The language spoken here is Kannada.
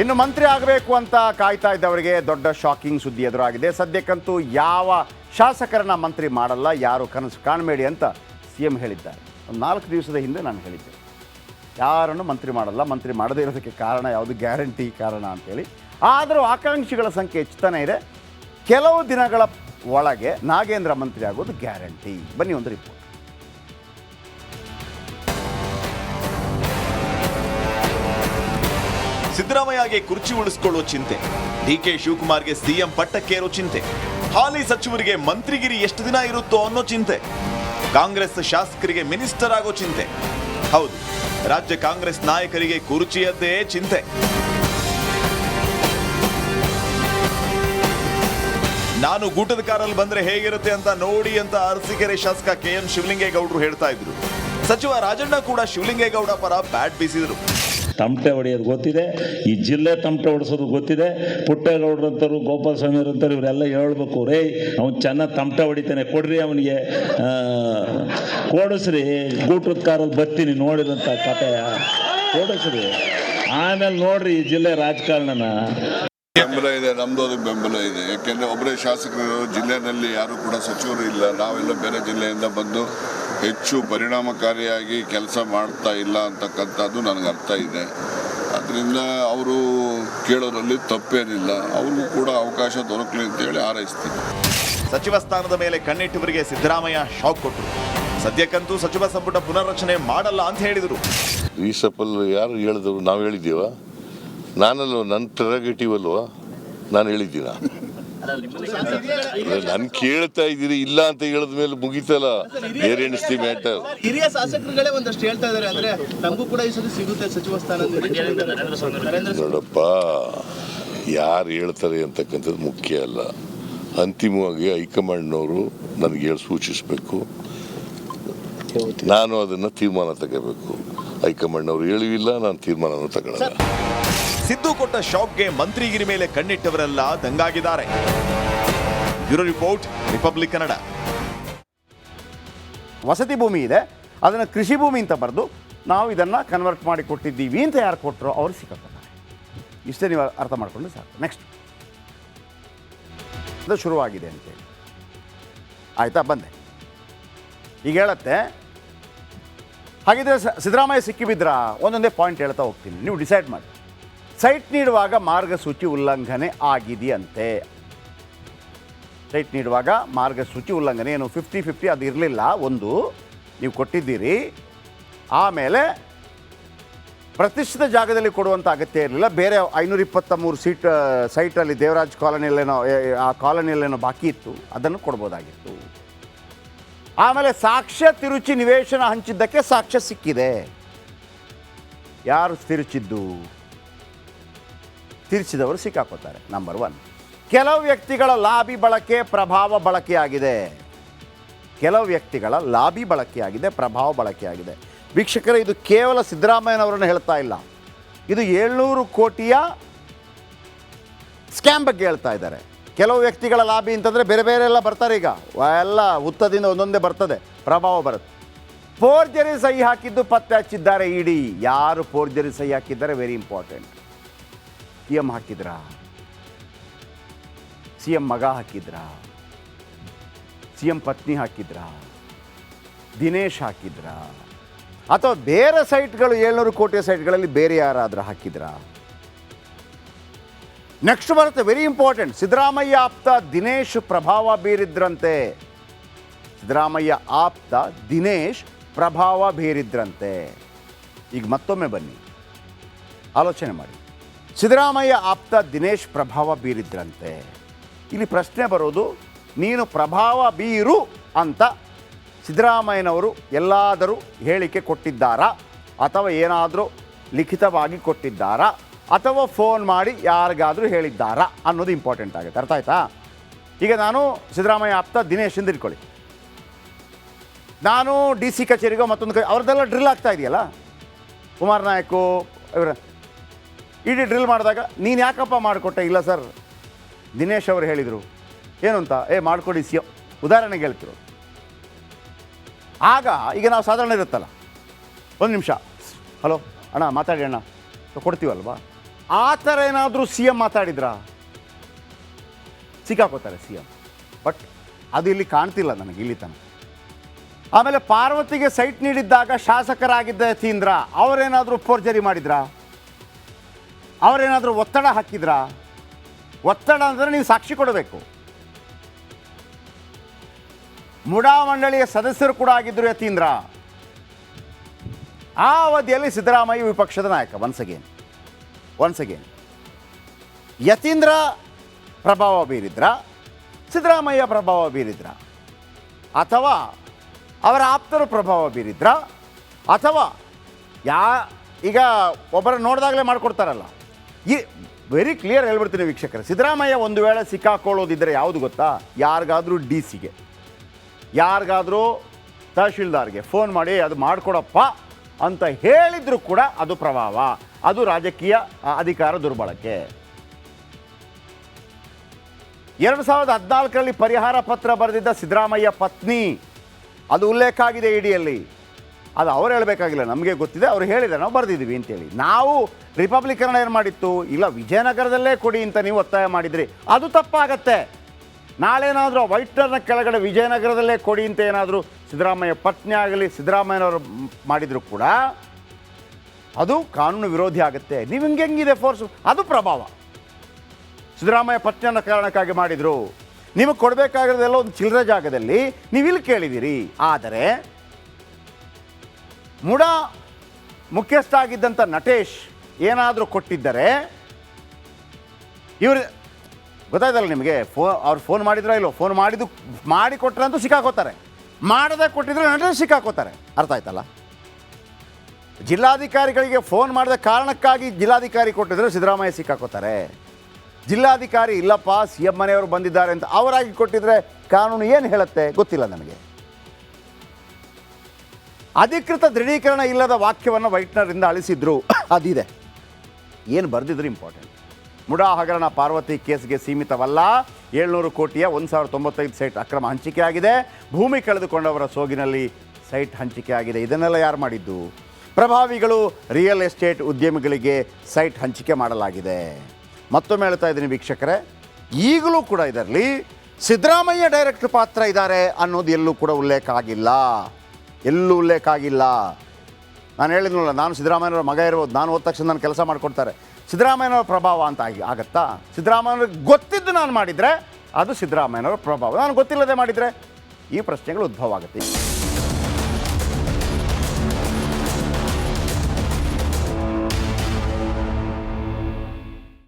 ಇನ್ನು ಮಂತ್ರಿ ಆಗಬೇಕು ಅಂತ ಕಾಯ್ತಾ ಇದ್ದವರಿಗೆ ದೊಡ್ಡ ಶಾಕಿಂಗ್ ಸುದ್ದಿ ಎದುರಾಗಿದೆ. ಸದ್ಯಕ್ಕಂತೂ ಯಾವ ಶಾಸಕರನ್ನ ಮಂತ್ರಿ ಮಾಡಲ್ಲ, ಯಾರು ಕನಸು ಕಾಣಬೇಡಿ ಅಂತ ಸಿ ಎಂ ಹೇಳಿದ್ದಾರೆ. ಒಂದು ನಾಲ್ಕು ದಿವಸದ ಹಿಂದೆ ನಾನು ಹೇಳಿದ್ದೆ. ಯಾರನ್ನು ಮಂತ್ರಿ ಮಾಡಲ್ಲ, ಮಂತ್ರಿ ಮಾಡದೇ ಇರೋದಕ್ಕೆ ಕಾರಣ ಯಾವುದು? ಗ್ಯಾರಂಟಿ ಕಾರಣ ಅಂತೇಳಿ ಆದರೂ ಆಕಾಂಕ್ಷಿಗಳ ಸಂಖ್ಯೆ ಹೆಚ್ಚುತ್ತಾನೆ ಇದೆ. ಕೆಲವು ದಿನಗಳ ಒಳಗೆ ನಾಗೇಂದ್ರ ಮಂತ್ರಿ ಆಗೋದು ಗ್ಯಾರಂಟಿ. ಬನ್ನಿ ಒಂದು ರಿಪೋರ್ಟ್ ಸಿದ್ದರಾಮಯ್ಯಗೆ ಕುರ್ಚಿ ಉಳಿಸ್ಕೊಳ್ಳೋ ಚಿಂತೆ. ಡಿಕೆ ಶಿವಕುಮಾರ್ಗೆ ಸಿಎಂ ಪಟ್ಟಕ್ಕೇರೋ ಚಿಂತೆ. ಹಾಲಿ ಸಚಿವರಿಗೆ ಮಂತ್ರಿಗಿರಿ ಎಷ್ಟು ದಿನ ಇರುತ್ತೋ ಅನ್ನೋ ಚಿಂತೆ. ಕಾಂಗ್ರೆಸ್ ಶಾಸಕರಿಗೆ ಮಿನಿಸ್ಟರ್ ಆಗೋ ಚಿಂತೆ. ಹೌದು, ರಾಜ್ಯ ಕಾಂಗ್ರೆಸ್ ನಾಯಕರಿಗೆ ಕುರ್ಚಿಯದ್ದೇ ಚಿಂತೆ. ನಾನು ಗೂಟದ ಕಾರಲ್ಲಿ ಬಂದ್ರೆ ಹೇಗಿರುತ್ತೆ ಅಂತ ನೋಡಿ ಅಂತ ಅರಸೀಕೆರೆ ಶಾಸಕ ಕೆ ಎಂ ಶಿವಲಿಂಗೇಗೌಡರು ಹೇಳ್ತಾ ಇದ್ರು. ಸಚಿವ ರಾಜಣ್ಣ ಕೂಡ ಶಿವಲಿಂಗೇಗೌಡ ಪರ ಬ್ಯಾಟ್ ಬೀಸಿದ್ರು. ತಮಟೆ ಹೊಡೆಯೋದು ಗೊತ್ತಿದೆ, ಈ ಜಿಲ್ಲೆ ತಮಟೆ ಹೊಡೆಸೋದು ಗೊತ್ತಿದೆ, ಪುಟ್ಟೇಗೌಡ್ರಂತರು ಗೋಪಾಲ ಸ್ವಾಮಿಯವ್ರಂತರು ಇವರೆಲ್ಲ ಹೇಳ್ಬೇಕು, ರೇ, ಅವ್ನು ಚೆನ್ನಾಗಿ ತಮಟೆ ಹೊಡಿತಾನೆ, ಕೊಡ್ರಿ ಅವನಿಗೆ. ಕೊಡಿಸ್ರಿ, ಗೂಟದ ಕಾರಲ್ಲಿ ಬರ್ತೀನಿ ನೋಡಿದಂಥ ಕತೆ ಕೊಡಿಸ್ರಿ. ಆಮೇಲೆ ನೋಡ್ರಿ ಈ ಜಿಲ್ಲೆ ರಾಜಕಾರಣನ. ಬೆಂಬಲ ಇದೆ ನಮ್ದು ಬೆಂಬಲ ಇದೆ. ಯಾಕೆಂದ್ರೆ ಒಬ್ಬರೇ ಶಾಸಕರು ಜಿಲ್ಲೆಯಲ್ಲಿ ಯಾರು ಕೂಡ ಸಚಿವರು ಇಲ್ಲ. ನಾವೆಲ್ಲ ಬೇರೆ ಜಿಲ್ಲೆಯಿಂದ ಬಂದು ಹೆಚ್ಚು ಪರಿಣಾಮಕಾರಿಯಾಗಿ ಕೆಲಸ ಮಾಡ್ತಾ ಇಲ್ಲ ಅಂತಕ್ಕಂಥದ್ದು ನನಗೆ ಅರ್ಥ ಇದೆ. ಅದರಿಂದ ಅವರು ಕೇಳೋದ್ರಲ್ಲಿ ತಪ್ಪೇನಿಲ್ಲ. ಅವ್ರಿಗೂ ಕೂಡ ಅವಕಾಶ ದೊರಕಲಿ ಅಂತೇಳಿ ಹಾರೈಸ್ತೀನಿ. ಸಚಿವ ಸ್ಥಾನದ ಮೇಲೆ ಕಣ್ಣಿಟ್ಟವರಿಗೆ ಸಿದ್ದರಾಮಯ್ಯ ಶಾಕ್ ಕೊಟ್ಟರು. ಸದ್ಯಕ್ಕಂತೂ ಸಚಿವ ಸಂಪುಟ ಪುನರ್ರಚನೆ ಮಾಡಲ್ಲ ಅಂತ ಹೇಳಿದರು. ಈ ಸಪಲ್ ಯಾರು ಹೇಳಿದ್ರು? ನಾವು ಹೇಳಿದ್ದೀವ? ನಾನಲ್ವ ನನ್ನ ಪ್ರೆರಗೇಟಿವ್ ಅಲ್ವಾ? ನಾನು ಹೇಳಿದ್ದೀನ? ನಾನು ಕೇಳ್ತಾ ಇದ್ದೀರಿ ಇಲ್ಲ ಅಂತ ಹೇಳಿದ ಮೇಲೆ ಮುಗಿತಲ್ಲ. ಬೇರೆ ಎಣಿಸ್ತಿ ಮ್ಯಾಟರ್ ಹಿರಿಯ ಶಾಸಕರುಗಳೇ ಒಂದಷ್ಟು ಹೇಳ್ತಾ ಇದಾರೆ ಅಂದ್ರೆ ನಮಗೂ ಕೂಡ ಈ ಸಲ ಸಿಗುತ್ತೆ ಸಚಿವ ಸ್ಥಾನ ನೋಡಪ್ಪ ಯಾರು ಹೇಳ್ತಾರೆ ಅಂತಕ್ಕಂಥದ್ದು ಮುಖ್ಯ ಅಲ್ಲ. ಅಂತಿಮವಾಗಿ ಹೈಕಮಾಂಡ್ನವರು ನನಗೆ ಹೇಳಿ ಸೂಚಿಸಬೇಕು. ನಾನು ಅದನ್ನು ತೀರ್ಮಾನ ತಗೋಬೇಕು. ಹೈಕಮಾಂಡ್ನವರು ಹೇಳಿವಿಲ್ಲ ನಾನು ತೀರ್ಮಾನವನ್ನು ತಗೊಳ್ಳಲ್ಲ ಸಿದ್ದು ಕೊಟ್ಟ ಶಾಕ್ಗೆ ಮಂತ್ರಿಗಿರಿ ಮೇಲೆ ಕಣ್ಣಿಟ್ಟವರೆಲ್ಲ ದಂಗಾಗಿದ್ದಾರೆ. Bureau report, republic Kannada. ವಸತಿ ಭೂಮಿ ಇದೆ. ಅದನ್ನು ಕೃಷಿ ಭೂಮಿ ಅಂತ ಬರೆದು ನಾವು ಇದನ್ನು ಕನ್ವರ್ಟ್ ಮಾಡಿ ಕೊಟ್ಟಿದ್ದೀವಿ ಅಂತ ಯಾರು ಕೊಟ್ಟರು ಅವರು ಸಿಕ್ಕ ಇಷ್ಟೇ ನೀವು ಅರ್ಥ ಮಾಡಿಕೊಂಡು ಸಾಕು. ನೆಕ್ಸ್ಟ್ ಅದು ಶುರುವಾಗಿದೆ ಅಂತೇಳಿ ಆಯಿತಾ? ಬಂದೆ. ಈಗ ಹೇಳತ್ತೆ, ಹಾಗಿದ್ರೆ ಸಿದ್ದರಾಮಯ್ಯ ಸಿಕ್ಕಿಬಿದ್ರಾ ಒಂದೊಂದೇ ಪಾಯಿಂಟ್ ಹೇಳ್ತಾ ಹೋಗ್ತೀನಿ. ನೀವು ಡಿಸೈಡ್ ಮಾಡಿ. ಸೈಟ್ ನೀಡುವಾಗ ಮಾರ್ಗಸೂಚಿ ಉಲ್ಲಂಘನೆ ಆಗಿದೆಯಂತೆ. ಸೈಟ್ ನೀಡುವಾಗ ಮಾರ್ಗಸೂಚಿ ಉಲ್ಲಂಘನೆ ಏನು ಫಿಫ್ಟಿ ಫಿಫ್ಟಿ ಅದು ಇರಲಿಲ್ಲ, ಒಂದು ನೀವು ಕೊಟ್ಟಿದ್ದೀರಿ. ಆಮೇಲೆ ಪ್ರತಿಷ್ಠಿತ ಜಾಗದಲ್ಲಿ ಕೊಡುವಂಥ ಅಗತ್ಯ ಇರಲಿಲ್ಲ. ಬೇರೆ ಐನೂರ ಇಪ್ಪತ್ತ ಮೂರು ಸೀಟ್ ಸೈಟಲ್ಲಿ ದೇವರಾಜ್ ಕಾಲೋನಿಯಲ್ಲೇನೋ ಆ ಕಾಲೋನಿಯಲ್ಲೇನೋ ಬಾಕಿ ಇತ್ತು, ಅದನ್ನು ಕೊಡ್ಬೋದಾಗಿತ್ತು. ಆಮೇಲೆ ಸಾಕ್ಷ್ಯ ತಿರುಚಿ ನಿವೇಶನ ಹಂಚಿದ್ದಕ್ಕೆ ಸಾಕ್ಷ್ಯ ಸಿಕ್ಕಿದೆ. ಯಾರು ತಿರುಚಿದ್ದು? ತಿರುಚಿದವರು ಸಿಕ್ಕಾಕೋತಾರೆ ನಂಬರ್ ಒನ್ ಕೆಲವು ವ್ಯಕ್ತಿಗಳ ಲಾಬಿ ಬಳಕೆ ಪ್ರಭಾವ ಬಳಕೆಯಾಗಿದೆ. ಕೆಲವು ವ್ಯಕ್ತಿಗಳ ಲಾಬಿ ಬಳಕೆಯಾಗಿದೆ, ಪ್ರಭಾವ ಬಳಕೆಯಾಗಿದೆ. ವೀಕ್ಷಕರೇ, ಇದು ಕೇವಲ ಸಿದ್ದರಾಮಯ್ಯನವರನ್ನು ಹೇಳ್ತಾ ಇಲ್ಲ. ಇದು ಏಳ್ನೂರು ಕೋಟಿಯ ಸ್ಕ್ಯಾಮ್ ಬಗ್ಗೆ ಹೇಳ್ತಾ ಇದ್ದಾರೆ. ಕೆಲವು ವ್ಯಕ್ತಿಗಳ ಲಾಬಿ ಅಂತಂದರೆ ಬೇರೆ ಬೇರೆ ಎಲ್ಲ ಬರ್ತಾರೆ ಈಗ. ಎಲ್ಲ ಹುತ್ತದಿಂದ ಒಂದೊಂದೇ ಬರ್ತದೆ, ಪ್ರಭಾವ ಬರುತ್ತೆ. ಫೋರ್ಜರಿ ಸಹಿ ಹಾಕಿದ್ದು ಪತ್ತೆ ಹಚ್ಚಿದ್ದಾರೆ ಇಡೀ. ಯಾರು ಫೋರ್ಜರಿ ಸಹಿ ಹಾಕಿದ್ದಾರೆ? ವೆರಿ ಇಂಪಾರ್ಟೆಂಟ್ ಸಿ ಎಂ ಹಾಕಿದ್ರಾ? ಸಿ ಎಂ ಮಗ ಹಾಕಿದ್ರಾ? ಸಿ ಎಂ ಪತ್ನಿ ಹಾಕಿದ್ರಾ? ದಿನೇಶ್ ಹಾಕಿದ್ರಾ? ಅಥವಾ ಬೇರೆ ಸೈಟ್ಗಳು, ಏಳ್ನೂರು ಕೋಟಿ ಸೈಟ್ಗಳಲ್ಲಿ ಬೇರೆ ಯಾರಾದರೂ ಹಾಕಿದ್ರಾ? ನೆಕ್ಸ್ಟ್ ಬರುತ್ತೆ ವೆರಿ ಇಂಪಾರ್ಟೆಂಟ್ ಸಿದ್ದರಾಮಯ್ಯ ಆಪ್ತ ದಿನೇಶ್ ಪ್ರಭಾವ ಬೀರಿದ್ರಂತೆ. ಸಿದ್ದರಾಮಯ್ಯ ಆಪ್ತ ದಿನೇಶ್ ಪ್ರಭಾವ ಬೀರಿದ್ರಂತೆ. ಈಗ ಮತ್ತೊಮ್ಮೆ ಬನ್ನಿ. ಆಲೋಚನೆ ಮಾಡಿ. ಸಿದ್ದರಾಮಯ್ಯ ಆಪ್ತ ದಿನೇಶ್ ಪ್ರಭಾವ ಬೀರಿದ್ರಂತೆ. ಇಲ್ಲಿ ಪ್ರಶ್ನೆ ಬರೋದು, ನೀನು ಪ್ರಭಾವ ಬೀರು ಅಂತ ಸಿದ್ದರಾಮಯ್ಯನವರು ಎಲ್ಲಾದರೂ ಹೇಳಿಕೆ ಕೊಟ್ಟಿದ್ದಾರಾ? ಅಥವಾ ಏನಾದರೂ ಲಿಖಿತವಾಗಿ ಕೊಟ್ಟಿದ್ದಾರಾ? ಅಥವಾ ಫೋನ್ ಮಾಡಿ ಯಾರಿಗಾದರೂ ಹೇಳಿದ್ದಾರಾ? ಅನ್ನೋದು ಇಂಪಾರ್ಟೆಂಟ್ ಆಗುತ್ತೆ. ಅರ್ಥ ಆಯ್ತಾ? ಈಗ ನಾನು ಸಿದ್ದರಾಮಯ್ಯ ಆಪ್ತ ದಿನೇಶ್ ಇಟ್ಕೊಳ್ಳಿ. ನಾನು ಡಿ ಸಿ ಕಚೇರಿಗೋ ಮತ್ತೊಂದು ಕ ಅವ್ರದ್ದೆಲ್ಲ ಡ್ರಿಲ್ ಆಗ್ತಾ ಇದೆಯಲ್ಲ? ಕುಮಾರ್ ನಾಯಕು, ಇವರ ಇಡೀ ಡ್ರಿಲ್ ಮಾಡಿದಾಗ ನೀನು ಯಾಕಪ್ಪ ಮಾಡಿಕೊಟ್ಟೆ? ಇಲ್ಲ ಸರ್. ದಿನೇಶ್ ಅವರು ಹೇಳಿದರು. ಏನು ಅಂತ ಏ, ಮಾಡಿಕೊಡಿ ಸಿ ಉದಾಹರಣೆಗೆ ಹೇಳ್ತಿರು. ಆಗ ಈಗ ನಾವು ಸಾಧಾರಣ ಇರುತ್ತಲ್ಲ. ಒಂದು ನಿಮಿಷ. ಹಲೋ, ಅಣ್ಣ, ಮಾತಾಡಿ ಅಣ್ಣ. ಕೊಡ್ತೀವಲ್ವಾ? ಆ ಥರ ಏನಾದರೂ ಸಿ ಎಂ ಮಾತಾಡಿದ್ರಾ? ಸಿಕ್ಕಾಕೋತಾರೆ ಸಿ ಎಂ ಬಟ್ ಅದು ಇಲ್ಲಿ ಕಾಣ್ತಿಲ್ಲ ನನಗೆ ಇಲ್ಲಿ ತನಕ. ಆಮೇಲೆ ಪಾರ್ವತಿಗೆ ಸೈಟ್ ನೀಡಿದ್ದಾಗ ಶಾಸಕರಾಗಿದ್ದ ಯತೀಂದ್ರ ಅವರೇನಾದರೂ ಫೋರ್ಜರಿ ಮಾಡಿದ್ರಾ? ಅವರೇನಾದರೂ ಒತ್ತಡ ಹಾಕಿದ್ರಾ? ಒತ್ತಡ ಅಂದರೆ ನೀವು ಸಾಕ್ಷಿ ಕೊಡಬೇಕು. ಮುಡಾ ಮಂಡಳಿಯ ಸದಸ್ಯರು ಕೂಡ ಆಗಿದ್ದರು ಯತೀಂದ್ರ. ಆ ಅವಧಿಯಲ್ಲಿ ಸಿದ್ದರಾಮಯ್ಯ ವಿಪಕ್ಷದ ನಾಯಕ once again once again Yathindra ಪ್ರಭಾವ ಬೀರಿದ್ರ? ಸಿದ್ದರಾಮಯ್ಯ ಪ್ರಭಾವ ಬೀರಿದ್ರ? ಅಥವಾ ಅವರ ಆಪ್ತರು ಪ್ರಭಾವ ಬೀರಿದ್ರ? ಅಥವಾ ಯಾ, ಈಗ ಒಬ್ಬರ ನೋಡಿದಾಗಲೇ ಮಾಡಿಕೊಡ್ತಾರಲ್ಲ? ಈ ವೆರಿ ಕ್ಲಿಯರ್ ಹೇಳ್ಬಿಡ್ತೀನಿ ವೀಕ್ಷಕರೇ. ಸಿದ್ದರಾಮಯ್ಯ ಒಂದು ವೇಳೆ ಸಿಕ್ಕಾಕೊಳ್ಳೋದಿದ್ದರೆ ಯಾವುದು ಗೊತ್ತಾ? ಯಾರಿಗಾದರೂ ಡಿ ಸಿಗೆ. ಯಾರಿಗಾದರೂ ತಹಶೀಲ್ದಾರ್ಗೆ ಫೋನ್ ಮಾಡಿ ಅದು ಮಾಡಿಕೊಡಪ್ಪ ಅಂತ ಹೇಳಿದರೂ ಕೂಡ ಅದು ಪ್ರಭಾವ. ಅದು ರಾಜಕೀಯ ಅಧಿಕಾರ ದುರ್ಬಳಕೆ. ಎರಡು ಸಾವಿರದ ಹದಿನಾಲ್ಕರಲ್ಲಿ ಪರಿಹಾರ ಪತ್ರ ಬರೆದಿದ್ದ ಸಿದ್ದರಾಮಯ್ಯ ಪತ್ನಿ. ಅದು ಉಲ್ಲೇಖ ಆಗಿದೆ ಇಡಿಯಲ್ಲಿ ಅದು ಅವ್ರು ಹೇಳಬೇಕಾಗಿಲ್ಲ, ನಮಗೆ ಗೊತ್ತಿದೆ, ಅವ್ರು ಹೇಳಿದ್ದಾರೆ, ನಾವು ಬರೆದಿದ್ದೀವಿ ಅಂತೇಳಿ. ನಾವು ರಿಪಬ್ಲಿಕನ್ ಏನು ಮಾಡಿತ್ತು? ಇಲ್ಲ, ವಿಜಯನಗರದಲ್ಲೇ ಕೊಡಿ ಅಂತ ನೀವು ಒತ್ತಾಯ ಮಾಡಿದ್ರಿ. ಅದು ತಪ್ಪಾಗತ್ತೆ. ನಾಳೆನಾದರೂ ವೈಟ್ನರ್ನ ಕೆಳಗಡೆ ವಿಜಯನಗರದಲ್ಲೇ ಕೊಡಿ ಅಂತ ಏನಾದರೂ ಸಿದ್ದರಾಮಯ್ಯ ಪತ್ನಿ ಆಗಲಿ, ಸಿದ್ದರಾಮಯ್ಯನವರು ಮಾಡಿದರೂ ಕೂಡ ಅದು ಕಾನೂನು ವಿರೋಧಿ ಆಗುತ್ತೆ. ನೀವು ಹಿಂಗೆ ಹೆಂಗಿದೆ ಫೋರ್ಸ್ ಅದು ಪ್ರಭಾವ. ಸಿದ್ದರಾಮಯ್ಯ ಪತ್ನಿಯನ್ನ ಕಾರಣಕ್ಕಾಗಿ ಮಾಡಿದರು. ನಿಮಗೆ ಕೊಡಬೇಕಾಗಿರೋದೆಲ್ಲ ಒಂದು ಚಿಲ್ಲರೆ ಜಾಗದಲ್ಲಿ ನೀವು ಇಲ್ಲಿ ಕೇಳಿದ್ದೀರಿ. ಆದರೆ ಮುಡ ಮುಖ್ಯಸ್ಥ ಆಗಿದ್ದಂಥ ನಟೇಶ್ ಏನಾದರೂ ಕೊಟ್ಟಿದ್ದರೆ, ಇವರು ಗೊತ್ತಾಯ್ತಲ್ಲ ನಿಮಗೆ, ಫೋ, ಅವ್ರು ಫೋನ್ ಮಾಡಿದ್ರೋ ಇಲ್ಲೋ ಫೋನ್ ಮಾಡಿದ್ದು ಮಾಡಿ ಕೊಟ್ರಂತೂ ಸಿಕ್ಕಾಕೋತಾರೆ. ಮಾಡದೆ ಕೊಟ್ಟಿದ್ರೆ ನಟೇಶ್ ಸಿಕ್ಕಾಕೋತಾರೆ. ಅರ್ಥ ಆಯ್ತಲ್ಲ? ಜಿಲ್ಲಾಧಿಕಾರಿಗಳಿಗೆ ಫೋನ್ ಮಾಡಿದ ಕಾರಣಕ್ಕಾಗಿ ಜಿಲ್ಲಾಧಿಕಾರಿ ಕೊಟ್ಟಿದ್ರೆ ಸಿದ್ದರಾಮಯ್ಯ ಸಿಕ್ಕಾಕೋತಾರೆ. ಜಿಲ್ಲಾಧಿಕಾರಿ, ಇಲ್ಲಪ್ಪ, ಸಿ ಎಂ ಮನೆಯವರು ಬಂದಿದ್ದಾರೆ ಅಂತ ಅವರಾಗಿ ಕೊಟ್ಟಿದ್ರೆ ಕಾನೂನು ಏನು ಹೇಳುತ್ತೆ ಗೊತ್ತಿಲ್ಲ ನನಗೆ ಅಧಿಕೃತ ದೃಢೀಕರಣ ಇಲ್ಲದ ವಾಕ್ಯವನ್ನು ವೈಟ್ನರಿಂದ ಅಳಿಸಿದ್ರು. ಅದಿದೆ. ಏನು ಬರೆದಿದ್ರು ಇಂಪಾರ್ಟೆಂಟ್ ಮುಡಾ ಹಗರಣ ಪಾರ್ವತಿ ಕೇಸ್ಗೆ ಸೀಮಿತವಲ್ಲ. ಏಳ್ನೂರು ಕೋಟಿಯ ಒಂದು ಸಾವಿರದ ತೊಂಬತ್ತೈದು ಸೈಟ್ ಅಕ್ರಮ ಹಂಚಿಕೆ ಆಗಿದೆ. ಭೂಮಿ ಕಳೆದುಕೊಂಡವರ ಸೋಗಿನಲ್ಲಿ ಸೈಟ್ ಹಂಚಿಕೆ ಆಗಿದೆ. ಇದನ್ನೆಲ್ಲ ಯಾರು ಮಾಡಿದ್ದು? ಪ್ರಭಾವಿಗಳು ರಿಯಲ್ ಎಸ್ಟೇಟ್ ಉದ್ಯಮಿಗಳಿಗೆ ಸೈಟ್ ಹಂಚಿಕೆ ಮಾಡಲಾಗಿದೆ. ಮತ್ತೊಮ್ಮೆ ಹೇಳ್ತಾ ಇದ್ದೀನಿ ವೀಕ್ಷಕರೇ, ಈಗಲೂ ಕೂಡ ಇದರಲ್ಲಿ ಸಿದ್ದರಾಮಯ್ಯ ಡೈರೆಕ್ಟ್ ಪಾತ್ರ ಇದ್ದಾರೆ ಅನ್ನೋದು ಎಲ್ಲೂ ಕೂಡ ಉಲ್ಲೇಖ ಆಗಿಲ್ಲ. ಎಲ್ಲೂ ಉಲ್ಲೇಖ ಆಗಿಲ್ಲ ನಾನು ಹೇಳಿದ್ನಲ್ಲ, ನಾನು ಸಿದ್ದರಾಮಯ್ಯನವರ ಮಗ ಇರ್ಬೋದು, ನಾನು ಹೋದ ತಕ್ಷಣ ನಾನು ಕೆಲಸ ಮಾಡಿಕೊಡ್ತಾರೆ. ಸಿದ್ದರಾಮಯ್ಯನವರ ಪ್ರಭಾವ ಅಂತ ಆಗಿ ಆಗತ್ತಾ? ಸಿದ್ದರಾಮಯ್ಯನವ್ರಿಗೆ ಗೊತ್ತಿದ್ದು ನಾನು ಮಾಡಿದರೆ, ಅದು ಸಿದ್ದರಾಮಯ್ಯನವರ ಪ್ರಭಾವ. ನಾನು ಗೊತ್ತಿಲ್ಲದೆ ಮಾಡಿದರೆ ಈ ಪ್ರಶ್ನೆಗಳು ಉದ್ಭವ ಆಗುತ್ತೆ.